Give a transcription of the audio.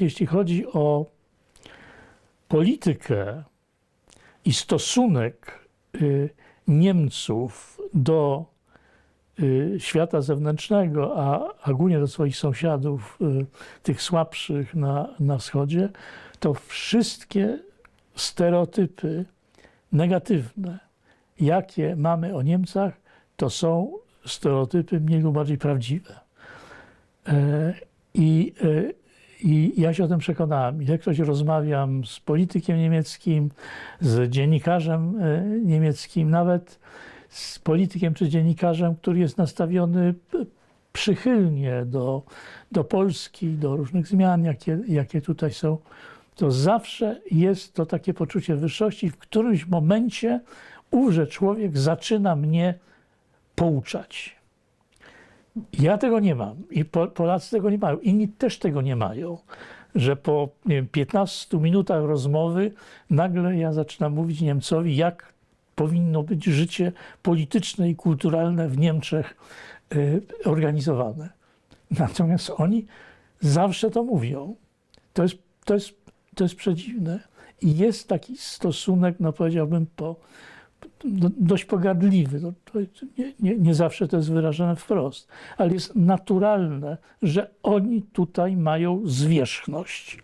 Jeśli chodzi o politykę i stosunek y, Niemców do y, świata zewnętrznego, a ogólnie do swoich sąsiadów, y, tych słabszych na, na wschodzie, to wszystkie stereotypy negatywne, jakie mamy o Niemcach, to są stereotypy mniej lub bardziej prawdziwe. E, I, e, I ja się o tym przekonałem. Ilekroć rozmawiam z politykiem niemieckim, z dziennikarzem e, niemieckim, nawet z politykiem czy dziennikarzem, który jest nastawiony przychylnie do, do Polski, do różnych zmian, jakie, jakie tutaj są, to zawsze jest to takie poczucie wyższości. W którymś momencie ówże człowiek zaczyna mnie pouczać. Ja tego nie mam i Po- Polacy tego nie mają. Inni też tego nie mają, że po wiem, 15 minutach rozmowy nagle ja zaczynam mówić Niemcowi, jak powinno być życie polityczne i kulturalne w Niemczech y, organizowane. Natomiast oni zawsze to mówią. To jest, to jest, to jest przedziwne. I jest taki stosunek, no powiedziałbym, po, do, dość pogardliwy. No, to nie, nie, nie zawsze to jest wyrażone wprost, ale jest naturalne, że oni tutaj mają zwierzchność.